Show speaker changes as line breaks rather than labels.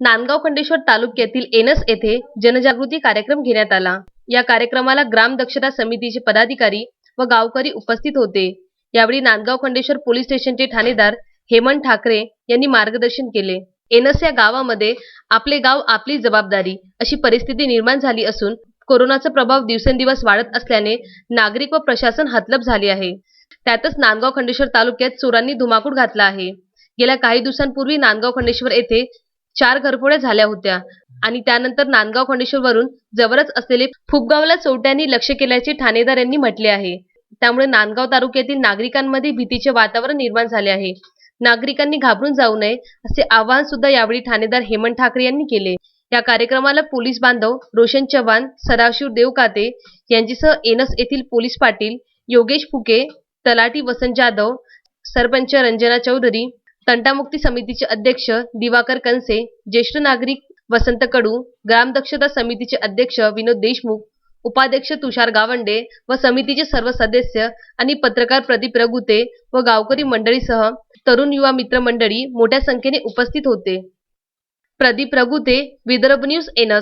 नांदगाव खंडेश्वर तालुक्यातील एनस येथे जनजागृती कार्यक्रम घेण्यात आला. या कार्यक्रमाला ग्राम दक्षता समितीचे पदाधिकारी व गावकरी उपस्थित होते. यावेळी नांदगाव खंडेश्वर पोलीस स्टेशनचे ठाणेदार हेमंत ठाकरे यांनी मार्गदर्शन केले. एनस या गावामध्ये आपले गाव आपली जबाबदारी अशी परिस्थिती निर्माण झाली असून कोरोनाचा प्रभाव दिवसेंदिवस वाढत असल्याने नागरिक व प्रशासन हतलप झाले आहे. त्यातच नांदगाव खंडेश्वर तालुक्यात चोरांनी धुमाकूळ घातला आहे. गेल्या काही दिवसांपूर्वी नांदगाव खंडेश्वर येथे चार घरफोड्या झाल्या होत्या. आणि त्यानंतर नांदगाव खंडेश्वर वरून जवळच असलेले फुपगावला चोरट्यांनी लक्ष केल्याचे ठाणेदार यांनी म्हटले आहे. त्यामुळे नांदगाव तालुक्यातील नागरिकांमध्ये भीतीचे वातावरण निर्माण झाले आहे. नागरिकांनी घाबरून जाऊ नये असे आवाहन सुद्धा यावेळी ठाणेदार हेमंत ठाकरे यांनी केले. या कार्यक्रमाला पोलीस बांधव रोशन चव्हाण सदाशिव देवकाते यांच्यासह एनस येथील पोलीस पाटील योगेश फुके तलाठी वसंत जाधव सरपंच रंजना चौधरी तंटामुक्ती समितीचे अध्यक्ष दिवाकर कनसे ज्येष्ठ नागरिक वसंत कडू ग्रामदक्षता समितीचे अध्यक्ष विनोद देशमुख उपाध्यक्ष तुषार गावंडे व समितीचे सर्व सदस्य आणि पत्रकार प्रदीप रघुते व गावकरी मंडळीसह तरुण युवा मित्र मंडळी मोठ्या संख्येने उपस्थित होते. प्रदीप रघुते विदर्भ न्यूज एनस.